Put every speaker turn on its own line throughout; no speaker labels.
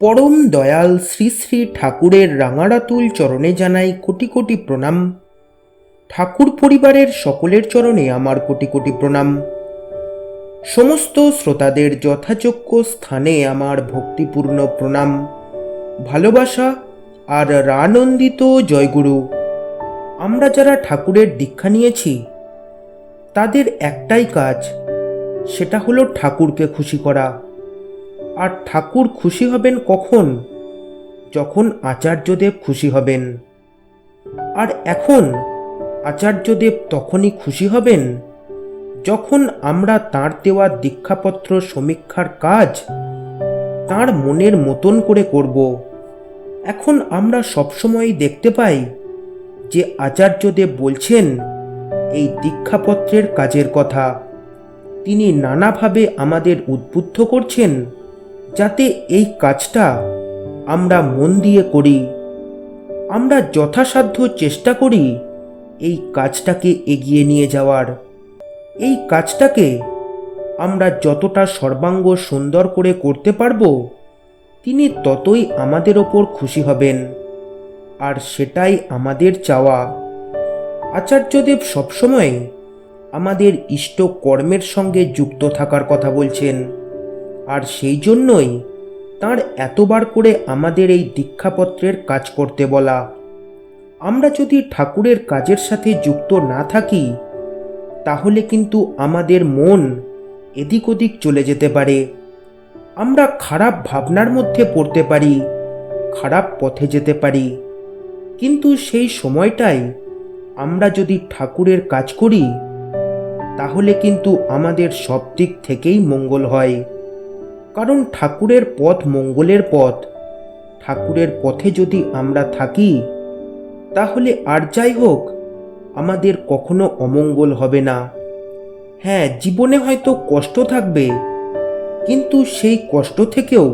পরম দয়াল শ্রী শ্রী ঠাকুরের রাঙারাতুল চরণে জানাই কোটি কোটি প্রণাম। ঠাকুর পরিবারের সকলের চরণে আমার কোটি কোটি প্রণাম। সমস্ত শ্রোতাদের যথাযোগ্য স্থানে আমার ভক্তিপূর্ণ প্রণাম। ভালোবাসা আর রানন্দিত জয়গুরু। আমরা যারা ঠাকুরের দীক্ষা নিয়েছি, তাদের একটাই কাজ, সেটা হলো ঠাকুরকে খুশি করা। আর ঠাকুর খুশি হবেন কখন? যখন আচার্যদেব খুশি হবেন। আর এখন আচার্যদেব তখনই খুশি হবেন, যখন আমরা তাঁর দেওয়া দীক্ষাপত্র সমীক্ষার কাজ তার মনের মতন করে করব। এখন আমরা সবসময়ই দেখতে পাই যে আচার্যদেব বলছেন, এই দীক্ষাপত্রের কাজের কথা। তিনি নানাভাবে আমাদের উদ্বুদ্ধ করছেন। যাতে এই কাজটা আমরা মন দিয়ে করি। আমরা যথাসাধ্য চেষ্টা করি এই কাজটাকে এগিয়ে নিয়ে যাওয়ার। এই কাজটাকে আমরা যতটা সর্বাঙ্গ সুন্দর করে করতে পারব, তিনি ততই আমাদের ওপর খুশি হবেন। আর সেটাই আমাদের চাওয়া। আচার্যদেব সবসময় আমাদের ইষ্ট কর্মের সঙ্গে যুক্ত থাকার কথা বলছেন। আর সেই জন্যই তার এতবার করে আমাদের এই দীক্ষাপত্রের কাজ করতে বলা। আমরা যদি ঠাকুরের কাজের সাথে যুক্ত না থাকি, তাহলে কিন্তু আমাদের মন এদিক ওদিক চলে যেতে পারে। আমরা খারাপ ভাবনার মধ্যে পড়তে পারি, খারাপ পথে যেতে পারি। কিন্তু সেই সময়টাই আমরা যদি ঠাকুরের কাজ করি, তাহলে কিন্তু আমাদের সব দিক থেকেই মঙ্গল হয়। কারণ ঠাকুরের পথ মঙ্গলের পথ। ঠাকুরের পথে যদি আমরা থাকি, তাহলে আর যাই হোক, আমাদের কখনো অমঙ্গল হবে না। হ্যাঁ জীবনে হয়তো কষ্ট থাকবে, কিন্তু সেই কষ্ট থেকেও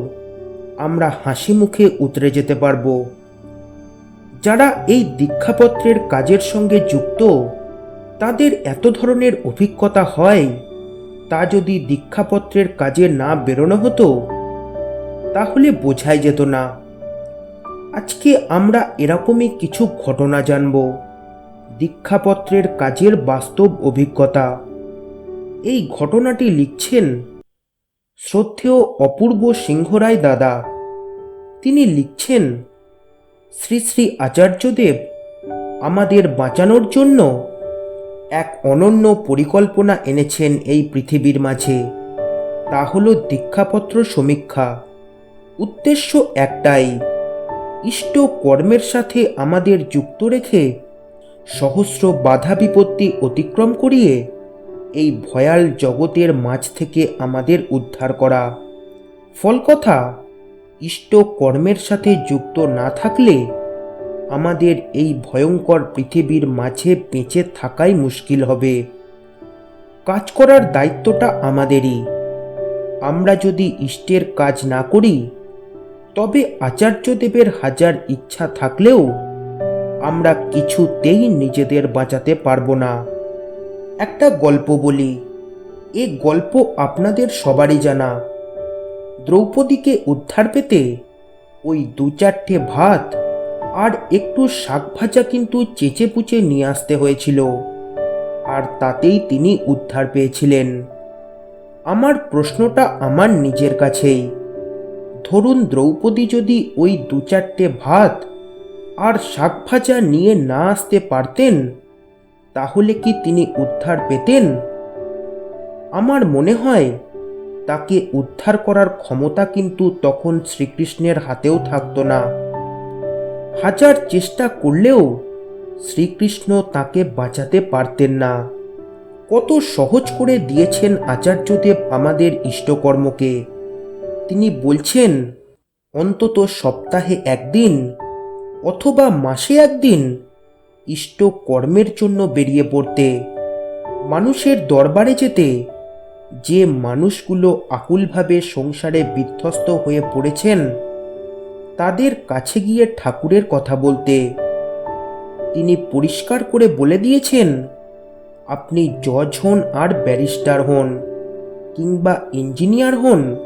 আমরা হাসি মুখে উতরে যেতে পারব। যারা এই দীক্ষাপত্রের কাজের সঙ্গে যুক্ত, তাদের এত ধরনের অভিজ্ঞতা হয় তা যদি দীক্ষাপত্রের কাজে না বেরোনো হতো, তাহলে বোঝাই যেত না। আজকে আমরা এরকমই কিছু ঘটনা জানব। দীক্ষাপত্রের কাজের বাস্তব অভিজ্ঞতা। এই ঘটনাটি লিখছেন শ্রদ্ধেয় অপূর্ব সিংহরায় দাদা। তিনি লিখছেন, শ্রী শ্রী আচার্যদেব, আমাদের বাঁচানোর জন্য এক অনন্য পরিকল্পনা এনেছেন এই পৃথিবীর মাঝে। তা হল দীক্ষাপত্র সমীক্ষা। উদ্দেশ্য একটাই, ইষ্ট কর্মের সাথে আমাদের যুক্ত রেখে সহস্র বাধা বিপত্তি অতিক্রম করিয়ে এই ভয়াল জগতের মাঝ থেকে আমাদের উদ্ধার করা। ফলকথা ইষ্ট কর্মের সাথে যুক্ত না থাকলে আমাদের এই ভয়ঙ্কর পৃথিবীর মাঝে বেঁচে থাকাই মুশকিল হবে। কাজ করার দায়িত্বটা আমাদেরই। আমরা যদি ইষ্টের কাজ না করি, তবে আচার্যদেবের হাজার ইচ্ছা থাকলেও আমরা কিছুতেই নিজেদের বাঁচাতে পারব না। একটা গল্প বলি। এ গল্প আপনাদের সবারই জানা। দ্রৌপদীকে উদ্ধার পেতে ওই দু চারটে ভাত আর একটু শাক ভাজা কিন্তু চেচে পুচে নিয়ে আসতে হয়েছিল। আর তাতেই তিনি উদ্ধার পেয়েছিলেন। আমার প্রশ্নটা আমার নিজের কাছেই। ধরুন দ্রৌপদী যদি ওই দু চারটে ভাত আর শাক ভাজা নিয়ে না আসতে পারতেন, তাহলে কি তিনি উদ্ধার পেতেন? আমার মনে হয় তাকে উদ্ধার করার ক্ষমতা কিন্তু তখন শ্রীকৃষ্ণের হাতেও থাকতো না। হাজার চেষ্টা করলেও শ্রীকৃষ্ণ তাকে বাঁচাতে পারতেন না। কত সহজ করে দিয়েছেন আচার্যদেব আমাদের ইষ্টকর্মকে। তিনি বলছেন, অন্তত সপ্তাহে একদিন অথবা মাসে একদিন ইষ্ট কর্মের জন্য বেরিয়ে পড়তে। মানুষের দরবারে যেতে যে মানুষগুলো আকুলভাবে সংসারে বিধ্বস্ত হয়ে পড়েছেন তাদের কাছে গিয়ে ঠাকুরের কথা বলতে। তিনি পরিষ্কার করে বলে দিয়েছেন, আপনি জজ হন আর ব্যারিস্টার হন, কিংবা ইঞ্জিনিয়ার হন,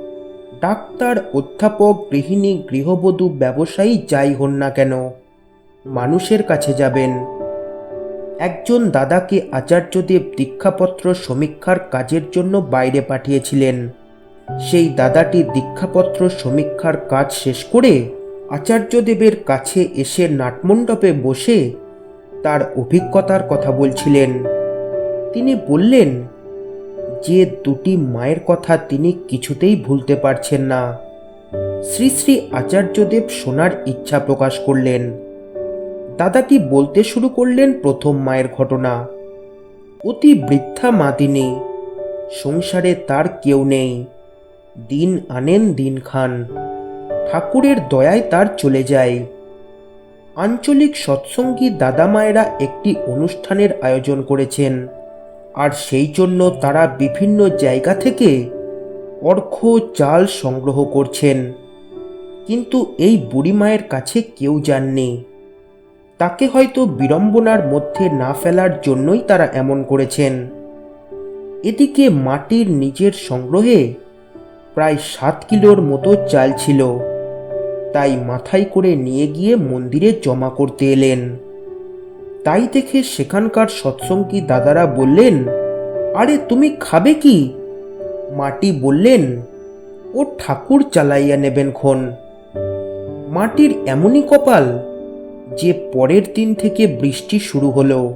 ডাক্তার, অধ্যাপক, গৃহিণী, গৃহবধূ, ব্যবসায়ী, যাই হন না কেন, মানুষের কাছে যাবেন। একজন দাদাকে আচার্যদেব দীক্ষাপত্র সমীক্ষার কাজের জন্য বাইরে পাঠিয়েছিলেন। সেই দাদাটি দীক্ষাপত্র সমীক্ষার কাজ শেষ করে আচার্যদেবের কাছে এসে নাটমণ্ডপে বসে তার অভিজ্ঞতার কথা বলছিলেন। তিনি বললেন, যে দুটি মায়ের কথা তিনি কিছুতেই ভুলতে পারছেন না। শ্রী শ্রী আচার্যদেব শোনার ইচ্ছা প্রকাশ করলেন। দাদাটি বলতে শুরু করলেন প্রথম মায়ের ঘটনা। অতি বৃদ্ধা মা তিনি, সংসারে তার কেউ নেই। দিন আনেন দিন খান। ঠাকুরের দয়ায় তার চলে যায়। আঞ্চলিক সৎসঙ্গী দাদা মায়েরা একটি অনুষ্ঠানের আয়োজন করেছেন। আর সেই জন্য তারা বিভিন্ন জায়গা থেকে অর্ঘ, চাল সংগ্রহ করছেন। কিন্তু এই বুড়ি মায়ের কাছে কেউ যাননি। তাকে হয়তো বিড়ম্বনার মধ্যে না ফেলার জন্যই তারা এমন করেছেন। এদিকে মাটির নিজের সংগ্রহে প্রায় সাত কিলোর মতো চাল ছিল। তাই মাথায় করে নিয়ে গিয়ে মন্দিরে জমা করতে এলেন। তাই দেখে সেখানকার সৎসঙ্গী দাদারা বললেন, আরে, তুমি খাবে কি? মাটি বললেন, ও ঠাকুর চালাইয়া নেবেন খন মাটির এমনই কপাল যে পরের দিন থেকে বৃষ্টি শুরু হলো।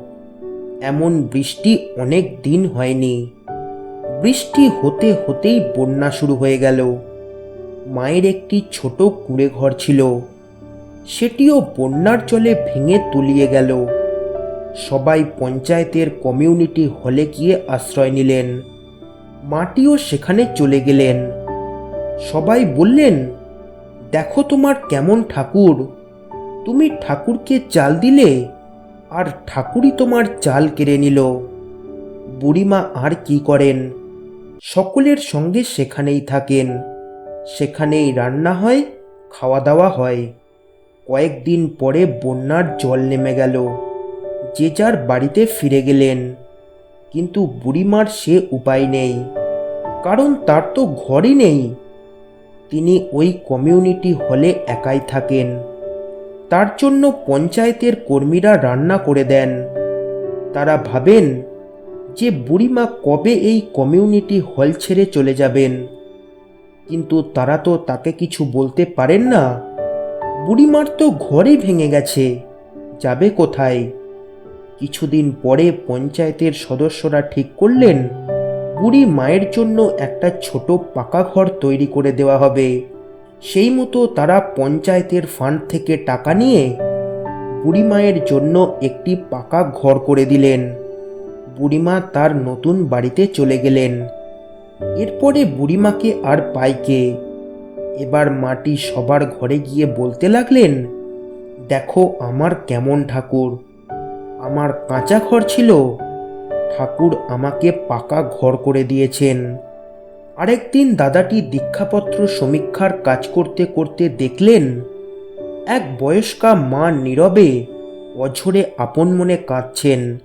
এমন বৃষ্টি অনেক দিন হয়নি। বৃষ্টি হতে হতেই বন্যা শুরু হয়ে গেল। মায়ের একটি ছোট কুঁড়ে ঘর ছিল। সেটিও বন্যার জলে ভেঙে তলিয়ে গেল। সবাই পঞ্চায়েতের কমিউনিটি হলে গিয়ে আশ্রয় নিলেন। মাটিও সেখানে চলে গেলেন। সবাই বললেন, দেখো তোমার কেমন ঠাকুর। তুমি ঠাকুরকে চাল দিলে, আর ঠাকুরই তোমার চাল কেড়ে নিল। বুড়িমা আর কি করেন? সকলের সঙ্গে সেখানেই থাকেন। সেখানেই রান্না হয় খাওয়া দাওয়া হয়। কয়েকদিন পরে বন্যার জল নেমে গেল। যে যার বাড়িতে ফিরে গেলেন। কিন্তু বুড়িমার সে উপায় নেই। কারণ তার তো ঘরই নেই। তিনি ওই কমিউনিটি হলে একাই থাকেন। তার জন্য পঞ্চায়েতের কর্মীরা রান্না করে দেন। তারা ভাবেন, যে বুড়িমা কবে এই কমিউনিটি হল ছেড়ে চলে যাবেন? কিন্তু তারা তো তাকে কিছু বলতে পারেন না। বুড়িমার তো ঘরই ভেঙে গেছে। যাবে কোথায়? কিছুদিন পরে পঞ্চায়েতের সদস্যরা ঠিক করলেন, বুড়ি মায়ের জন্য একটা ছোট পাকা ঘর তৈরি করে দেওয়া হবে। সেই মতো তারা পঞ্চায়েতের ফান্ড থেকে টাকা নিয়ে বুড়ি মায়ের জন্য একটি পাকা ঘর করে দিলেন। বুড়িমা তার নতুন বাড়িতে চলে গেলেন। এরপরে বুড়িমাকে আর পাইকে এবার মাটি সবার ঘরে গিয়ে বলতে লাগলেন, দেখো আমার কেমন ঠাকুর। আমার কাঁচা ঘর ছিল। ঠাকুর আমাকে পাকা ঘর করে দিয়েছেন। আরেকদিন দাদাটি দীক্ষাপত্র সমীক্ষার কাজ করতে করতে দেখলেন, এক বয়স্কা মা নীরবে অঝরে আপন মনে কাঁদছেন।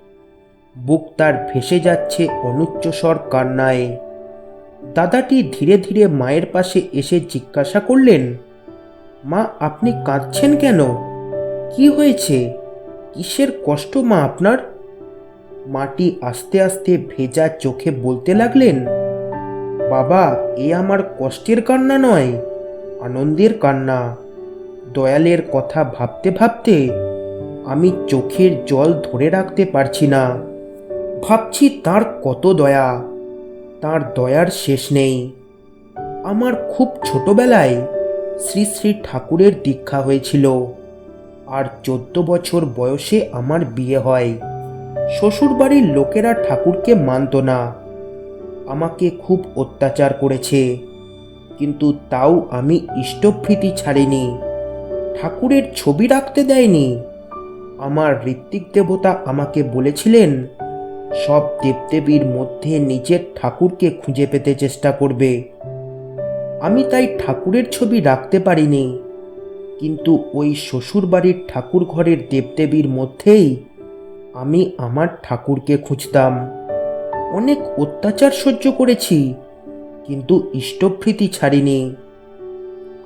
বুক তার ভেসে যাচ্ছে অনুচ্চস্বর কান্নায়। দাদাটি ধীরে ধীরে মায়ের পাশে এসে জিজ্ঞাসা করলেন, মা, আপনি কাঁদছেন কেন? কি হয়েছে? কিসের কষ্ট মা আপনার? মাটি আস্তে আস্তে ভেজা চোখে বলতে লাগলেন, বাবা, এ আমার কষ্টের কান্না নয়, আনন্দের কান্না। দয়ালের কথা ভাবতে ভাবতে আমি চোখের জল ধরে রাখতে পারছি না। ভাবছি তার কত দয়া। তার দয়ার শেষ নেই। আমার খুব ছোটবেলায় শ্রী শ্রী ঠাকুরের দীক্ষা হয়েছিল। আর চোদ্দ বছর বয়সে আমার বিয়ে হয়। শ্বশুরবাড়ির লোকেরা ঠাকুরকে মানত না। আমাকে খুব অত্যাচার করেছে। কিন্তু তাও আমি ইষ্টভৃতি ছাড়িনি। ঠাকুরের ছবি রাখতে দেয়নি। আমার ঋত্বিক দেবতা আমাকে বলেছিলেন সব দেবদেবীর মধ্যে নিজের ঠাকুরকে খুঁজে পেতে চেষ্টা করবে। আমি তাই ঠাকুরের ছবি রাখতে পারিনি। কিন্তু ওই শ্বশুরবাড়ির ঠাকুর ঘরের দেবদেবীর মধ্যেই আমি আমার ঠাকুরকে খুঁজতাম। অনেক অত্যাচার সহ্য করেছি, কিন্তু ইষ্টভৃতি ছাড়িনি।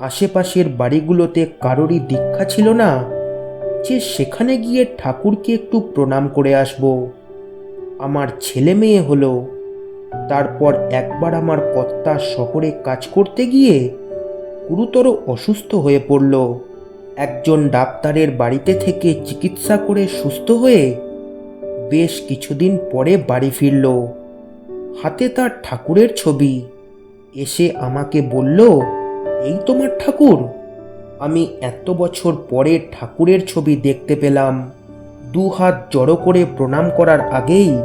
আশেপাশের বাড়িগুলোতে কারোরই দীক্ষা ছিল না যে সেখানে গিয়ে ঠাকুরকে একটু প্রণাম করে আসব। আমার ছেলে মেয়ে হলো। তারপর একবার আমার কর্তা শহরে কাজ করতে গিয়ে গুরুতর অসুস্থ হয়ে পড়ল। একজন ডাক্তারের বাড়িতে থেকে চিকিৎসা করে সুস্থ হয়ে বেশ কিছুদিন পরে বাড়ি ফিরল। হাতে তার ঠাকুরের ছবি। এসে আমাকে বলল, এই তোমার ঠাকুর? আমি এত বছর পরে ঠাকুরের ছবি দেখতে পেলাম। দু হাত জড়ো করে প্রণাম করার আগেই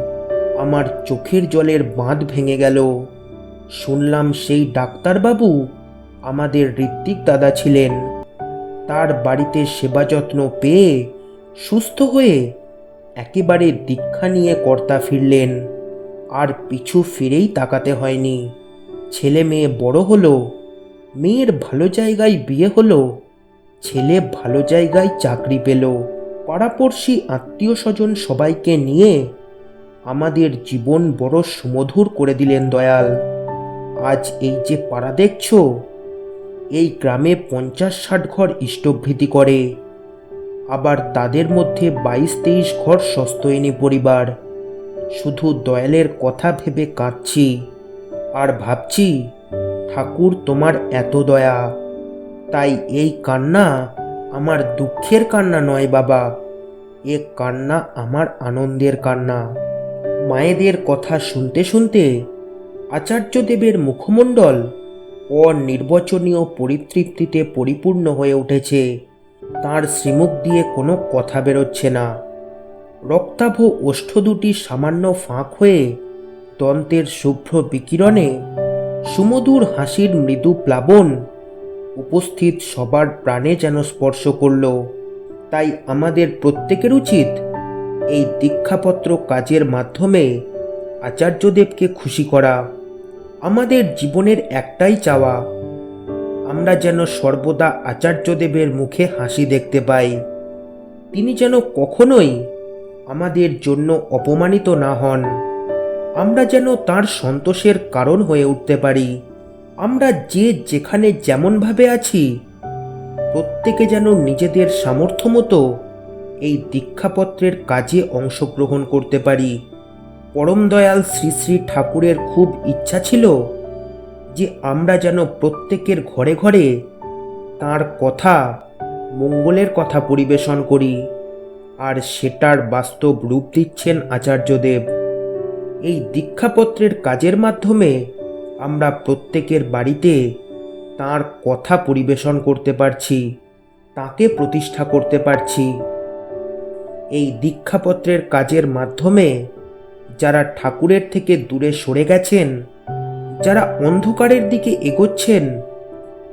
আমার চোখের জলের বাঁধ ভেঙে গেল। শুনলাম সেই ডাক্তারবাবু আমাদের ঋত্বিক দাদা ছিলেন। তার বাড়িতে সেবা যত্ন পেয়ে সুস্থ হয়ে একেবারে দীক্ষা নিয়ে কর্তা ফিরলেন। আর পিছু ফিরেই তাকাতে হয়নি। ছেলে মেয়ে বড় হলো, মেয়ের ভালো জায়গায় বিয়ে হলো, ছেলে ভালো জায়গায় চাকরি পেল। পাড়াপড়শি আত্মীয় স্বজন সবাইকে নিয়ে আমাদের জীবন বড় সুমধুর করে দিলেন দয়াল। আজ এই যে পাড়া দেখছ, এই গ্রামে পঞ্চাশ ষাট ঘর ইষ্টভৃতি করে। আবার তাদের মধ্যে বাইশ তেইশ ঘর সস্তয়নী পরিবার। শুধু দয়ালের কথা ভেবে কাঁদছি আর ভাবছি, ঠাকুর তোমার এত দয়া। তাই এই কান্না আমার দুঃখের কান্না নয়, বাবা। এ কান্না আমার আনন্দের কান্না। মায়েদের কথা শুনতে শুনতে আচার্যদেবের মুখমণ্ডল অনির্বচনীয় পরিতৃপ্তিতে পরিপূর্ণ হয়ে উঠেছে। তার শ্রীমুখ দিয়ে কোনো কথা বেরোচ্ছে না। রক্তাভ ওষ্ঠ দুটি সামান্য ফাঁক হয়ে দন্তের শুভ্র বিকিরণে সুমধুর হাসির মৃদু প্লাবন উপস্থিত সবার প্রাণে যেন স্পর্শ করল। তাই আমাদের প্রত্যেকের উচিত এই দীক্ষাপত্র কাজের মাধ্যমে আচার্যদেবকে খুশি করা। আমাদের জীবনের একটাই চাওয়া, আমরা যেন সর্বদা আচার্যদেবের মুখে হাসি দেখতে পাই। তিনি যেন কখনোই আমাদের জন্য অপমানিত না হন। আমরা যেন তার সন্তোষের কারণ হয়ে উঠতে পারি। আমরা যে যেখানে যেমনভাবে আছি, প্রত্যেকে যেন নিজেদের সামর্থ্য মতো এই দীক্ষাপত্রের কাজে অংশগ্রহণ করতে পারি। পরম দয়াল শ্রী শ্রী ঠাকুরের খুব ইচ্ছা ছিল যে আমরা যেন প্রত্যেকের ঘরে ঘরে তার কথা, মঙ্গলের কথা পরিবেশন করি আর সেটার বাস্তব রূপ দিচ্ছেন আচার্যদেব। এই দীক্ষাপত্রের কাজের মাধ্যমে আমরা প্রত্যেকের বাড়িতে তার কথা পরিবেশন করতে পারছি, তাকে প্রতিষ্ঠা করতে পারছি। এই দীক্ষাপত্রের কাজের মাধ্যমে যারা ঠাকুরের থেকে দূরে সরে গেছেন, যারা অন্ধকারের দিকে এগোচ্ছেন,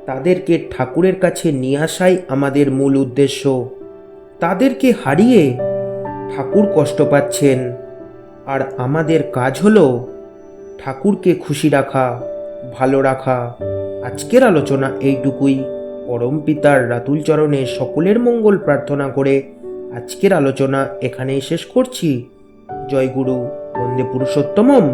তাদেরকে ঠাকুরের কাছে নিয়ে আসাই আমাদের মূল উদ্দেশ্য। তাদেরকে হারিয়ে ঠাকুর কষ্ট পাচ্ছেন। আর আমাদের কাজ হলো ঠাকুরকে খুশি রাখা, ভালো রাখা। আজকের আলোচনা এইটুকুই। পরম পিতার রাতুল চরণে সকলের মঙ্গল প্রার্থনা করে আজকের আলোচনা এখানেই শেষ করছি। জয় গুরু, বন্দে পুরুষোত্তমম।